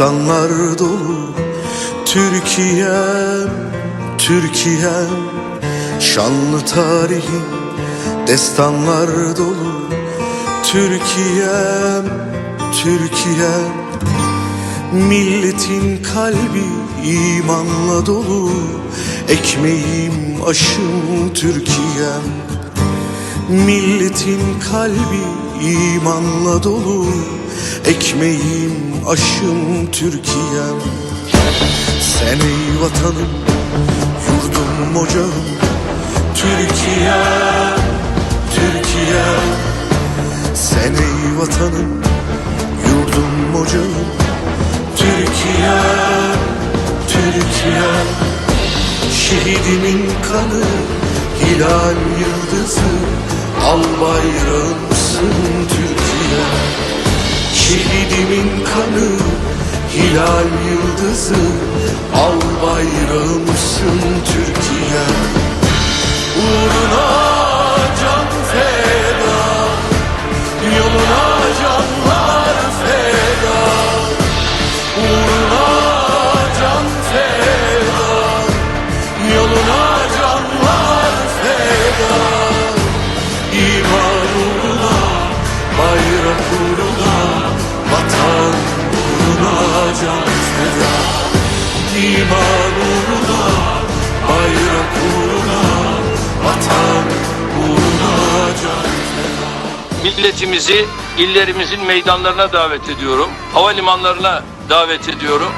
Destanlar dolu. Türkiye'm, Türkiye'm Şanlı tarihin destanlar dolu. Türkiye'm, Türkiye'm Milletin kalbi imanla dolu. Ekmeğim aşım Türkiye'm Milletin kalbi imanla dolu. Ekmeğim aşım Türkiye'm. Sen ey vatanım yurdum ocağım. Türkiye'm, Türkiye'm. Sen ey vatanım yurdum ocağım. Türkiye'm, Türkiye'm. Şehidimin kanı hilal yıldızı. Al bayrağımsın Türkiye Şehidimin kanı hilal yıldızı Al bayrağımsın Türkiye. Uğruna can feda Yoluna canlar İman uğruna Bayrak uğruna Vatan uğruna milletimizi illerimizin meydanlarına davet ediyorum. Havalimanlarına davet ediyorum.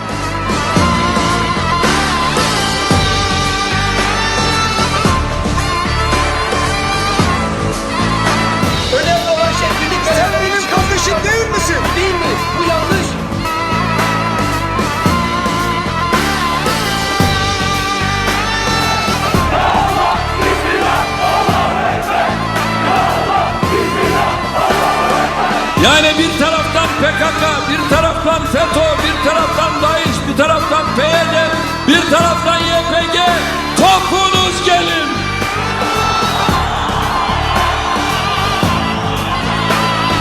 Taraftan FETÖ, bir taraftan DAEŞ, bir taraftan PYD, bir taraftan YPG. Topunuz gelin.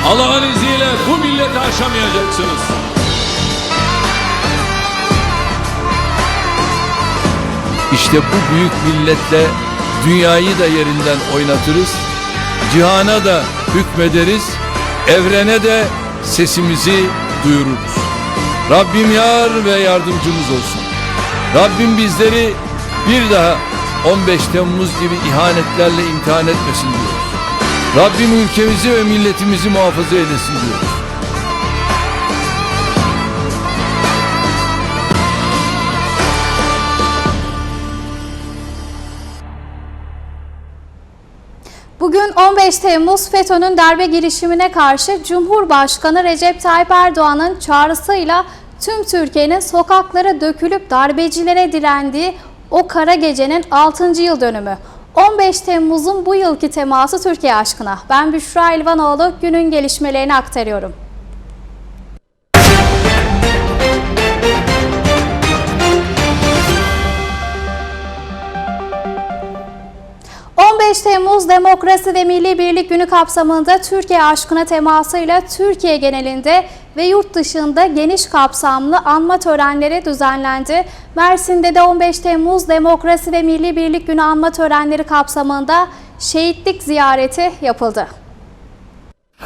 Allah'ın izniyle bu milleti aşamayacaksınız. İşte bu büyük milletle dünyayı da yerinden oynatırız. Cihana da hükmederiz. Evrene de sesimizi duyururuz. Rabbim yar ve yardımcımız olsun. Rabbim bizleri bir daha 15 Temmuz gibi ihanetlerle imtihan etmesin diyoruz. Rabbim ülkemizi ve milletimizi muhafaza eylesin diyoruz. Bugün 15 Temmuz FETÖ'nün darbe girişimine karşı Cumhurbaşkanı Recep Tayyip Erdoğan'ın çağrısıyla tüm Türkiye'nin sokaklara dökülüp darbecilere direndiği o kara gecenin 6. yıl dönümü. 15 Temmuz'un bu yılki teması Türkiye aşkına. Ben Büşra İlvanoğlu günün gelişmelerini aktarıyorum. 15 Temmuz Demokrasi ve Milli Birlik Günü kapsamında Türkiye aşkına temasıyla Türkiye genelinde ve yurt dışında geniş kapsamlı anma törenleri düzenlendi. Mersin'de de 15 Temmuz Demokrasi ve Milli Birlik Günü anma törenleri kapsamında şehitlik ziyareti yapıldı.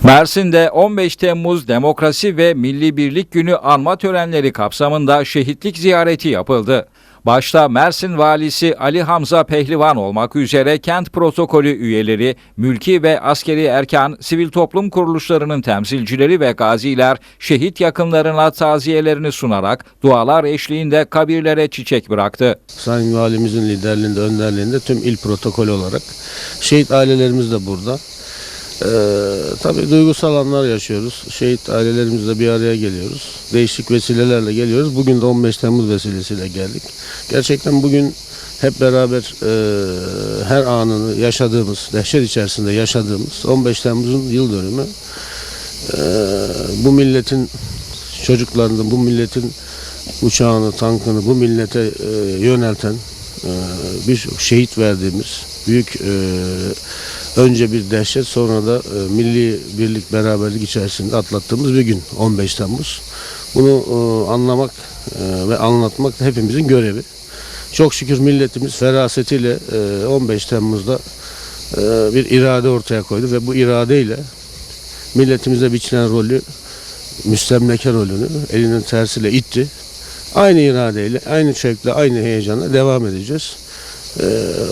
Mersin'de 15 Temmuz Demokrasi ve Milli Birlik Günü anma törenleri kapsamında şehitlik ziyareti yapıldı. Başta Mersin Valisi Ali Hamza Pehlivan olmak üzere kent protokolü üyeleri, mülki ve askeri erkan, sivil toplum kuruluşlarının temsilcileri ve gaziler şehit yakınlarına taziyelerini sunarak dualar eşliğinde kabirlere çiçek bıraktı. Sayın Valimizin liderliğinde, önderliğinde tüm il protokolü olarak şehit ailelerimiz de burada. Ee, tabii duygusal anlar yaşıyoruz. Şehit ailelerimizle bir araya geliyoruz. Değişik vesilelerle geliyoruz. Bugün de 15 Temmuz vesilesiyle geldik. Gerçekten bugün hep beraber e, her anını yaşadığımız, dehşet içerisinde yaşadığımız 15 Temmuz'un yıl dönümü e, bu milletin çocuklarını, bu milletin uçağını, tankını bu millete e, yönelten e, bir şehit verdiğimiz büyük e, önce bir dehşet sonra da e, milli birlik beraberlik içerisinde atlattığımız bir gün 15 Temmuz. Bunu e, anlamak e, ve anlatmak da hepimizin görevi. Çok şükür milletimiz ferasetiyle e, 15 Temmuz'da e, bir irade ortaya koydu ve bu iradeyle milletimize biçilen rolü müstemleke rolünü elinin tersiyle itti. Aynı iradeyle, aynı şevkle, aynı heyecanla devam edeceğiz. Ee,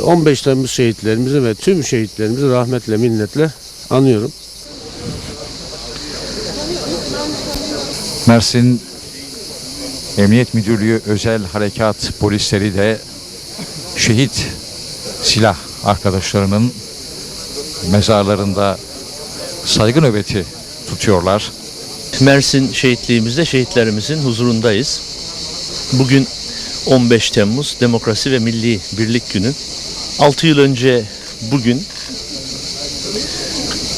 15 Temmuz şehitlerimizi ve tüm şehitlerimizi rahmetle, minnetle anıyorum. Mersin Emniyet Müdürlüğü Özel Harekat Polisleri de şehit silah arkadaşlarının mezarlarında saygı nöbeti tutuyorlar. Mersin şehitliğimizde şehitlerimizin huzurundayız. Bugün 15 Temmuz Demokrasi ve Milli Birlik Günü. 6 yıl önce bugün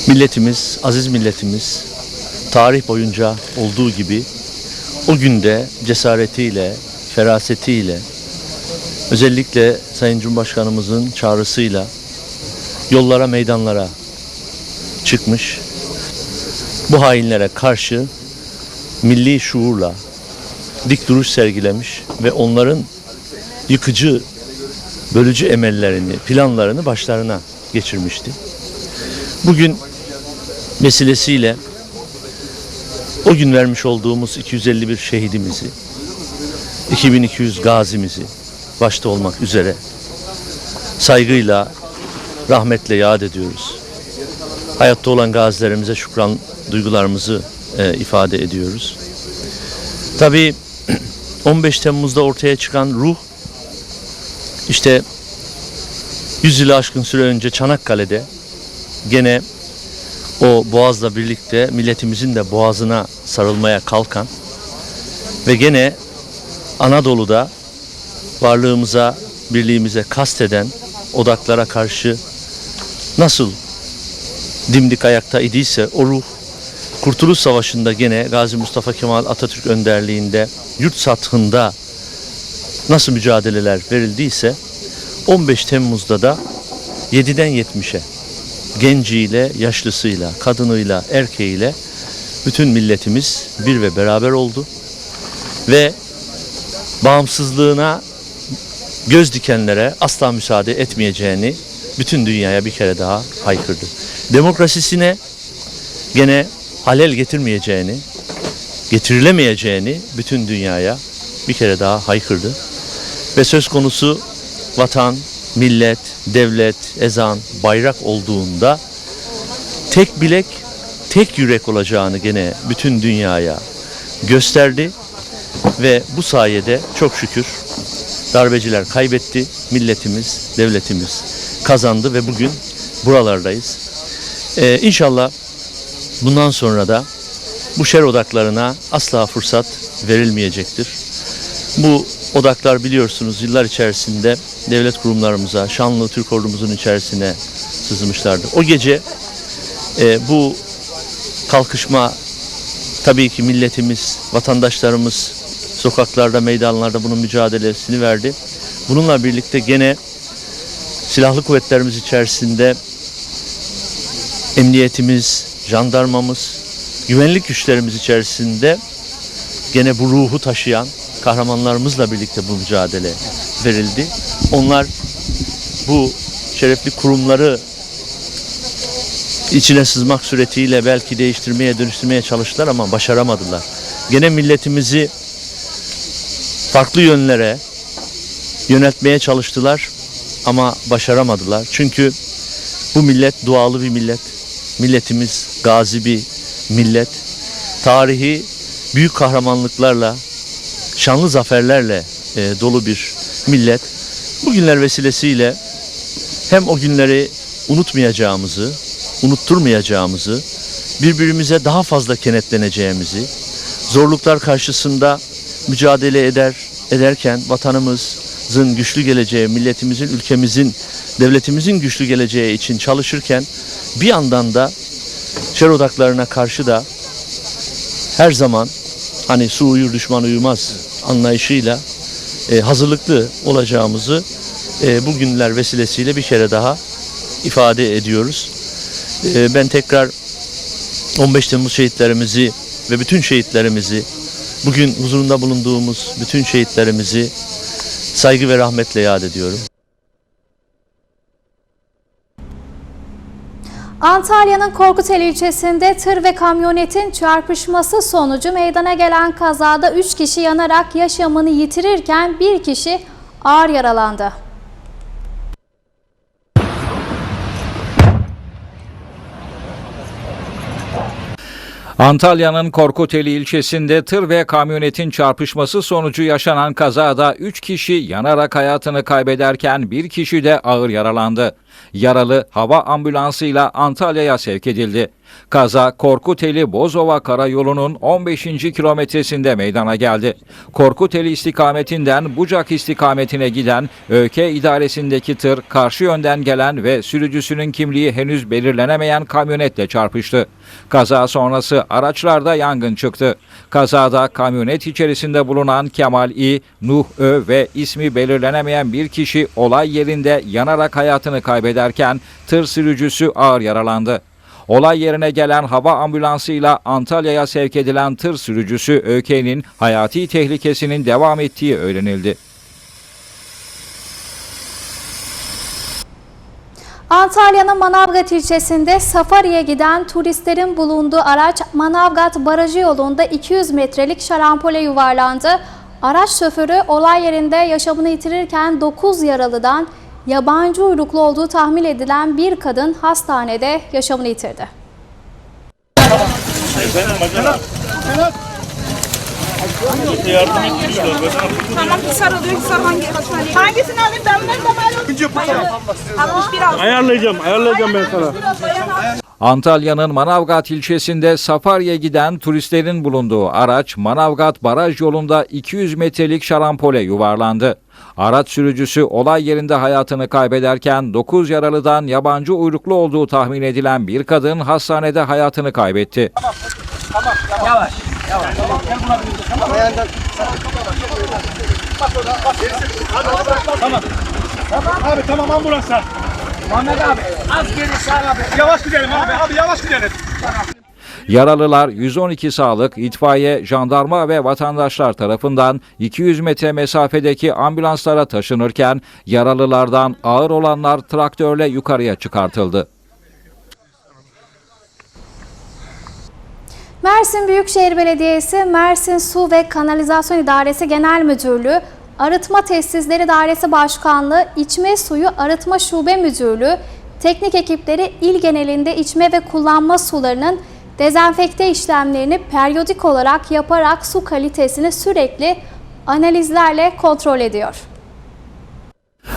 milletimiz, aziz milletimiz tarih boyunca olduğu gibi o günde cesaretiyle, ferasetiyle özellikle Sayın Cumhurbaşkanımızın çağrısıyla yollara, meydanlara çıkmış bu hainlere karşı milli şuurla dik duruş sergilemiş ve onların yıkıcı, bölücü emellerini, planlarını başlarına geçirmişti. Bugün vesilesiyle o gün vermiş olduğumuz 251 şehidimizi, 2200 gazimizi başta olmak üzere saygıyla, rahmetle yad ediyoruz hayatta olan gazilerimize şükran duygularımızı e, ifade ediyoruz. Tabii 15 Temmuz'da ortaya çıkan ruh işte 100 yılı aşkın süre önce Çanakkale'de gene o boğazla birlikte milletimizin de boğazına sarılmaya kalkan ve gene Anadolu'da varlığımıza, birliğimize kasteden odaklara karşı nasıl dimdik ayakta idiyse o ruh Kurtuluş Savaşı'nda gene Gazi Mustafa Kemal Atatürk önderliğinde yurt sathında nasıl mücadeleler verildiyse 15 Temmuz'da da 7'den 70'e genciyle, yaşlısıyla, kadınıyla, erkeğiyle bütün milletimiz bir ve beraber oldu. Ve bağımsızlığına göz dikenlere asla müsaade etmeyeceğini bütün dünyaya bir kere daha haykırdı. Demokrasisine gene halel getirmeyeceğini, getirilemeyeceğini bütün dünyaya bir kere daha haykırdı. Ve söz konusu vatan, millet, devlet, ezan, bayrak olduğunda tek bilek, tek yürek olacağını gene bütün dünyaya gösterdi ve bu sayede çok şükür darbeciler kaybetti, milletimiz, devletimiz kazandı ve bugün buralardayız. Ee, inşallah bundan sonra da bu şer odaklarına asla fırsat verilmeyecektir. Bu odaklar biliyorsunuz yıllar içerisinde devlet kurumlarımıza, şanlı Türk ordumuzun içerisine sızmışlardı. O gece e, bu kalkışma tabii ki milletimiz, vatandaşlarımız sokaklarda, meydanlarda bunun mücadelesini verdi. Bununla birlikte gene silahlı kuvvetlerimiz içerisinde emniyetimiz, jandarmamız, güvenlik güçlerimiz içerisinde gene bu ruhu taşıyan kahramanlarımızla birlikte bu mücadele verildi. Onlar bu şerefli kurumları içine sızmak suretiyle belki değiştirmeye, dönüştürmeye çalıştılar ama başaramadılar. Gene milletimizi farklı yönlere yöneltmeye çalıştılar ama başaramadılar. Çünkü bu millet dualı bir millet. Milletimiz gazi bir millet. Tarihi büyük kahramanlıklarla, şanlı zaferlerle e, dolu bir millet. Bugünler vesilesiyle hem o günleri unutmayacağımızı, unutturmayacağımızı, birbirimize daha fazla kenetleneceğimizi, zorluklar karşısında mücadele eder ederken vatanımızın güçlü geleceği, milletimizin, ülkemizin, devletimizin güçlü geleceği için çalışırken bir yandan da şer odaklarına karşı da her zaman hani su uyur düşman uyumaz anlayışıyla e, hazırlıklı olacağımızı e, bugünler vesilesiyle bir kere daha ifade ediyoruz. Ee, ben tekrar 15 Temmuz şehitlerimizi ve bütün şehitlerimizi bugün huzurunda bulunduğumuz bütün şehitlerimizi saygı ve rahmetle yad ediyorum. Antalya'nın Korkuteli ilçesinde tır ve kamyonetin çarpışması sonucu meydana gelen kazada 3 kişi yanarak yaşamını yitirirken bir kişi ağır yaralandı. Antalya'nın Korkuteli ilçesinde tır ve kamyonetin çarpışması sonucu yaşanan kazada 3 kişi yanarak hayatını kaybederken bir kişi de ağır yaralandı. Yaralı hava ambulansıyla Antalya'ya sevk edildi. Kaza Korkuteli Bozova Karayolu'nun 15. kilometresinde meydana geldi. Korkuteli istikametinden Bucak istikametine giden ÖK idaresindeki tır karşı yönden gelen ve sürücüsünün kimliği henüz belirlenemeyen kamyonetle çarpıştı. Kaza sonrası araçlarda yangın çıktı. Kazada kamyonet içerisinde bulunan Kemal İ, Nuh Ö ve ismi belirlenemeyen bir kişi olay yerinde yanarak hayatını kaybederken tır sürücüsü ağır yaralandı. Olay yerine gelen hava ambulansıyla Antalya'ya sevk edilen tır sürücüsü ÖK'nin hayati tehlikesinin devam ettiği öğrenildi. Antalya'nın Manavgat ilçesinde safariye giden turistlerin bulunduğu araç Manavgat Barajı yolunda 200 metrelik şarampole yuvarlandı. Araç şoförü olay yerinde yaşamını yitirirken 9 yaralıdan yabancı uyruklu olduğu tahmin edilen bir kadın hastanede yaşamını yitirdi. Tamam Hisar alıyor. Hisar hangi hastaneye? Hangisini alayım ben bunları da malum. 61 aldım. Ayarlayacağım, ayarlayacağım ben sana. Antalya'nın Manavgat ilçesinde safariye giden turistlerin bulunduğu araç Manavgat Baraj yolunda 200 metrelik şarampole yuvarlandı. Araç sürücüsü olay yerinde hayatını kaybederken 9 yaralıdan yabancı uyruklu olduğu tahmin edilen bir kadın hastanede hayatını kaybetti. Abi tamam ambulanslar. Muhammed abi az geri sağ abi. Yavaş gidelim abi. Abi yavaş gidelim. Yaralılar 112 sağlık, itfaiye, jandarma ve vatandaşlar tarafından 200 metre mesafedeki ambulanslara taşınırken yaralılardan ağır olanlar traktörle yukarıya çıkartıldı. Mersin Büyükşehir Belediyesi, Mersin Su ve Kanalizasyon İdaresi Genel Müdürlüğü, Arıtma Tesisleri Dairesi Başkanlığı, İçme Suyu Arıtma Şube Müdürlüğü, teknik ekipleri il genelinde içme ve kullanma sularının dezenfekte işlemlerini periyodik olarak yaparak su kalitesini sürekli analizlerle kontrol ediyor.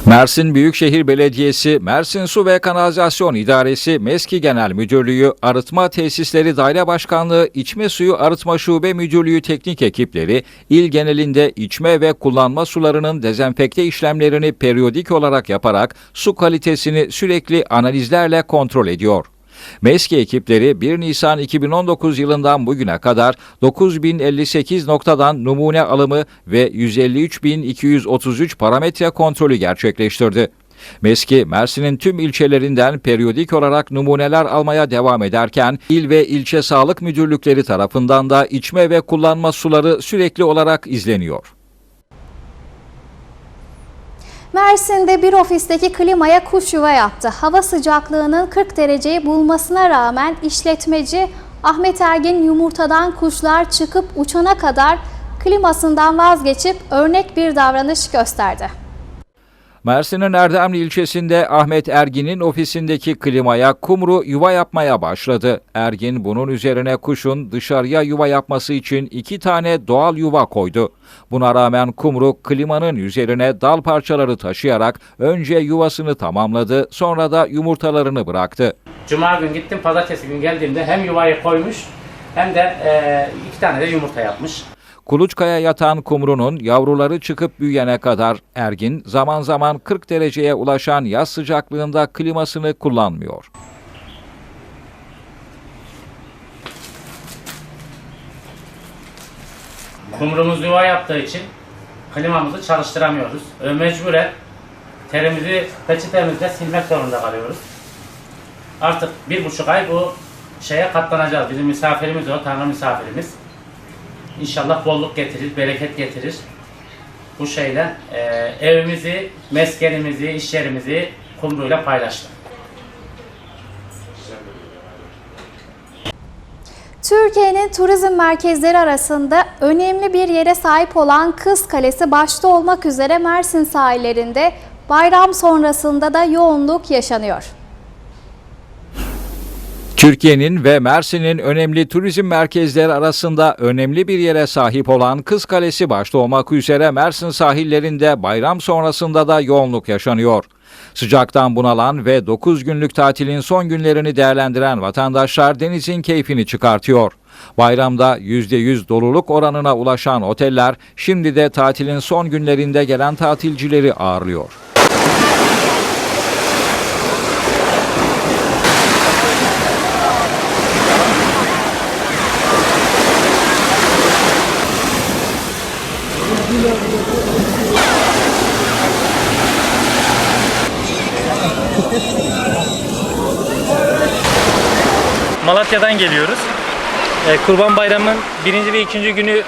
Mersin Büyükşehir Belediyesi, Mersin Su ve Kanalizasyon İdaresi, MESKİ Genel Müdürlüğü, Arıtma Tesisleri Daire Başkanlığı, İçme Suyu Arıtma Şube Müdürlüğü teknik ekipleri, il genelinde içme ve kullanma sularının dezenfekte işlemlerini periyodik olarak yaparak su kalitesini sürekli analizlerle kontrol ediyor. MESKİ ekipleri 1 Nisan 2019 yılından bugüne kadar 9058 noktadan numune alımı ve 153.233 parametre kontrolü gerçekleştirdi. MESKİ, Mersin'in tüm ilçelerinden periyodik olarak numuneler almaya devam ederken, il ve ilçe sağlık müdürlükleri tarafından da içme ve kullanma suları sürekli olarak izleniyor. Mersin'de bir ofisteki klimaya kuş yuva yaptı. Hava sıcaklığının 40 dereceyi bulmasına rağmen işletmeci Ahmet Ergin yumurtadan kuşlar çıkıp uçana kadar klimasından vazgeçip örnek bir davranış gösterdi. Mersin'in Erdemli ilçesinde Ahmet Ergin'in ofisindeki klimaya kumru yuva yapmaya başladı. Ergin bunun üzerine kuşun dışarıya yuva yapması için iki tane doğal yuva koydu. Buna rağmen kumru klimanın üzerine dal parçaları taşıyarak önce yuvasını tamamladı sonra da yumurtalarını bıraktı. Cuma gün gittim, pazartesi gün geldiğimde hem yuvayı koymuş hem de e, iki tane de yumurta yapmış. Kuluçkaya yatan kumrunun yavruları çıkıp büyüyene kadar Ergin zaman zaman 40 dereceye ulaşan yaz sıcaklığında klimasını kullanmıyor. Kumrumuz yuva yaptığı için klimamızı çalıştıramıyoruz. Mecburen terimizi peçetemizle silmek zorunda kalıyoruz. Artık bir buçuk ay bu şeye katlanacağız. Bizim misafirimiz o, Tanrı misafirimiz. İnşallah bolluk getirir, bereket getirir. Bu şeyle e, evimizi, meskenimizi, iş yerimizi kumruyla paylaştık. Türkiye'nin turizm merkezleri arasında önemli bir yere sahip olan Kız Kalesi başta olmak üzere Mersin sahillerinde bayram sonrasında da yoğunluk yaşanıyor. Türkiye'nin ve Mersin'in önemli turizm merkezleri arasında önemli bir yere sahip olan Kız Kalesi başta olmak üzere Mersin sahillerinde bayram sonrasında da yoğunluk yaşanıyor. Sıcaktan bunalan ve 9 günlük tatilin son günlerini değerlendiren vatandaşlar denizin keyfini çıkartıyor. Bayramda %100 doluluk oranına ulaşan oteller şimdi de tatilin son günlerinde gelen tatilcileri ağırlıyor. Malatya'dan geliyoruz. Ee, Kurban Bayramı'nın birinci ve ikinci günü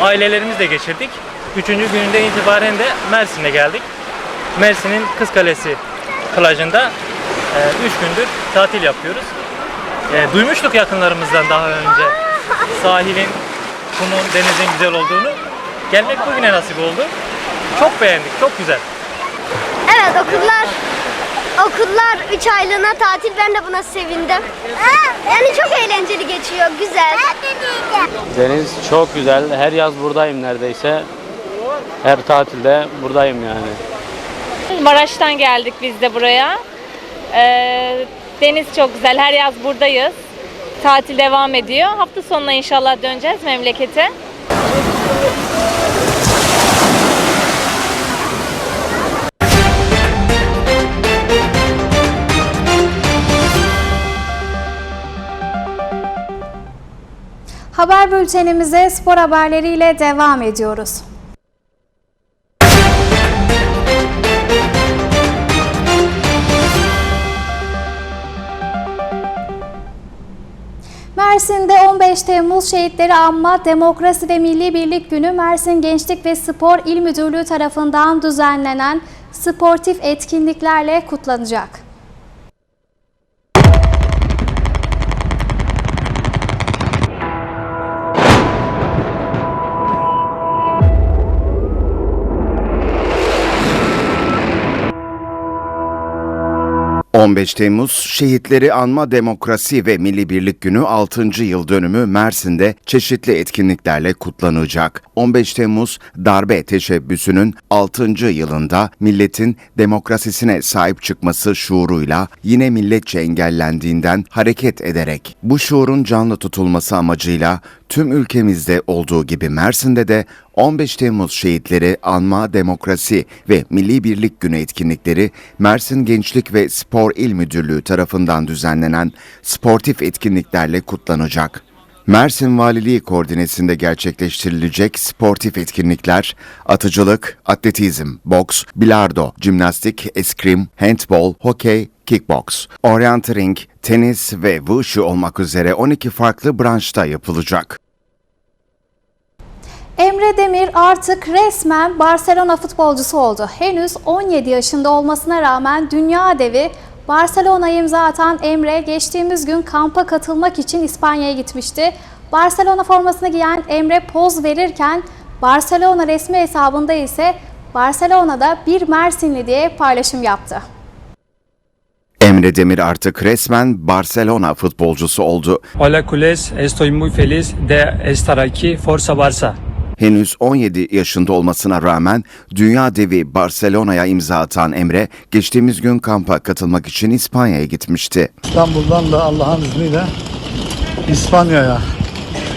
ailelerimizle geçirdik. Üçüncü gününden itibaren de Mersin'e geldik. Mersin'in Kız Kalesi plajında e, üç gündür tatil yapıyoruz. E, duymuştuk yakınlarımızdan daha önce sahilin, kumun, denizin güzel olduğunu. Gelmek bugüne nasip oldu. Çok beğendik, çok güzel. Evet okullar okullar 3 aylığına tatil ben de buna sevindim. Yani çok eğlenceli geçiyor, güzel. Deniz çok güzel. Her yaz buradayım neredeyse. Her tatilde buradayım yani. Maraş'tan geldik biz de buraya. Ee, deniz çok güzel. Her yaz buradayız. Tatil devam ediyor. Hafta sonuna inşallah döneceğiz memlekete. Haber bültenimize spor haberleriyle devam ediyoruz. Mersin'de 15 Temmuz Şehitleri Anma Demokrasi ve Milli Birlik Günü Mersin Gençlik ve Spor İl Müdürlüğü tarafından düzenlenen sportif etkinliklerle kutlanacak. 15 Temmuz Şehitleri Anma Demokrasi ve Milli Birlik Günü 6. yıl dönümü Mersin'de çeşitli etkinliklerle kutlanacak. 15 Temmuz darbe teşebbüsünün 6. yılında milletin demokrasisine sahip çıkması şuuruyla yine milletçe engellendiğinden hareket ederek bu şuurun canlı tutulması amacıyla tüm ülkemizde olduğu gibi Mersin'de de 15 Temmuz Şehitleri Anma Demokrasi ve Milli Birlik Günü etkinlikleri Mersin Gençlik ve Spor İl Müdürlüğü tarafından düzenlenen sportif etkinliklerle kutlanacak. Mersin Valiliği koordinesinde gerçekleştirilecek sportif etkinlikler, atıcılık, atletizm, boks, bilardo, jimnastik, eskrim, handbol, hokey, kickbox, orienteering, tenis ve wushu olmak üzere 12 farklı branşta yapılacak. Emre Demir artık resmen Barcelona futbolcusu oldu. Henüz 17 yaşında olmasına rağmen dünya devi Barcelona'ya imza atan Emre geçtiğimiz gün kampa katılmak için İspanya'ya gitmişti. Barcelona formasını giyen Emre poz verirken Barcelona resmi hesabında ise Barcelona'da bir Mersinli diye paylaşım yaptı. Emre Demir artık resmen Barcelona futbolcusu oldu. Hola culés, estoy muy feliz de estar aquí. Forza Barça. Henüz 17 yaşında olmasına rağmen dünya devi Barcelona'ya imza atan Emre geçtiğimiz gün kampa katılmak için İspanya'ya gitmişti. İstanbul'dan da Allah'ın izniyle İspanya'ya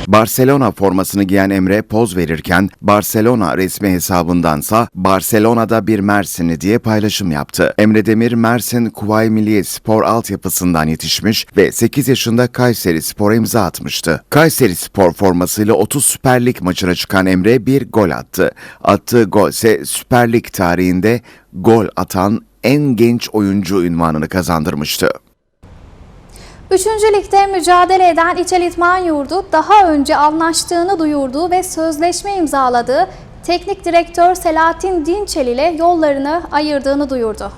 Barcelona formasını giyen Emre poz verirken Barcelona resmi hesabındansa Barcelona'da bir Mersinli diye paylaşım yaptı. Emre Demir Mersin Kuvayi Milliye Spor altyapısından yetişmiş ve 8 yaşında Kayseri Spor'a imza atmıştı. Kayseri Spor formasıyla 30 Süper Lig maçına çıkan Emre bir gol attı. Attığı gol ise Süper Lig tarihinde gol atan en genç oyuncu ünvanını kazandırmıştı. Üçüncü ligde mücadele eden İçel İtman Yurdu daha önce anlaştığını duyurduğu ve sözleşme imzaladığı teknik direktör Selahattin Dinçel ile yollarını ayırdığını duyurdu.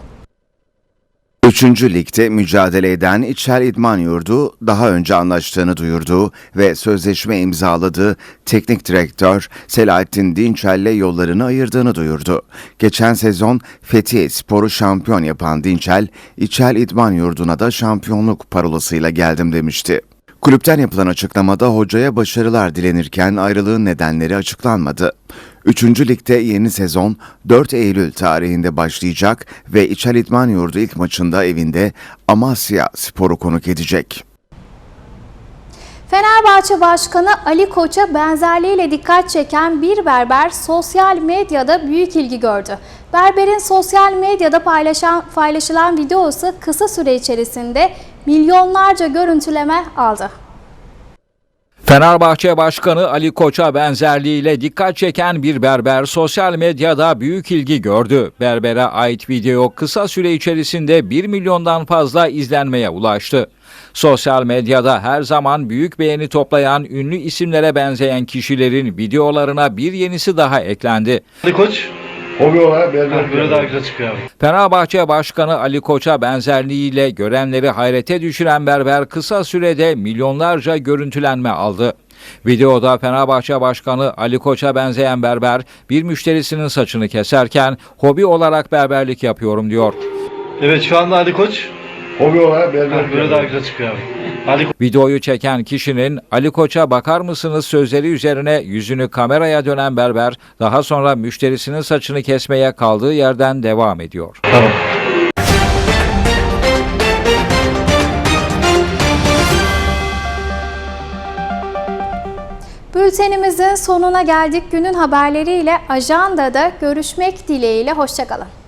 Üçüncü ligde mücadele eden İçer İdman Yurdu daha önce anlaştığını duyurduğu ve sözleşme imzaladığı teknik direktör Selahattin Dinçel'le yollarını ayırdığını duyurdu. Geçen sezon Fethiye Spor'u şampiyon yapan Dinçel, İçer İdman Yurdu'na da şampiyonluk parolasıyla geldim demişti. Kulüpten yapılan açıklamada hocaya başarılar dilenirken ayrılığın nedenleri açıklanmadı. Üçüncü ligde yeni sezon 4 Eylül tarihinde başlayacak ve İçel İdman Yurdu ilk maçında evinde Amasya Spor'u konuk edecek. Fenerbahçe Başkanı Ali Koç'a benzerliğiyle dikkat çeken bir berber sosyal medyada büyük ilgi gördü. Berberin sosyal medyada paylaşan, paylaşılan videosu kısa süre içerisinde milyonlarca görüntüleme aldı. Fenerbahçe Başkanı Ali Koç'a benzerliğiyle dikkat çeken bir berber sosyal medyada büyük ilgi gördü. Berbere ait video kısa süre içerisinde 1 milyondan fazla izlenmeye ulaştı. Sosyal medyada her zaman büyük beğeni toplayan ünlü isimlere benzeyen kişilerin videolarına bir yenisi daha eklendi. Ali Koç. Hobi olarak berber. Böyle daha güzel çıkıyor abi. Fenerbahçe Başkanı Ali Koç'a benzerliğiyle görenleri hayrete düşüren berber kısa sürede milyonlarca görüntülenme aldı. Videoda Fenerbahçe Başkanı Ali Koç'a benzeyen berber bir müşterisinin saçını keserken hobi olarak berberlik yapıyorum diyor. Evet şu anda Ali Koç. Hobi olarak berber. Böyle daha güzel çıkıyor abi. Ali Videoyu çeken kişinin Ali Koç'a bakar mısınız sözleri üzerine yüzünü kameraya dönen berber daha sonra müşterisinin saçını kesmeye kaldığı yerden devam ediyor. Bültenimizin sonuna geldik. Günün haberleriyle ajandada görüşmek dileğiyle. Hoşçakalın.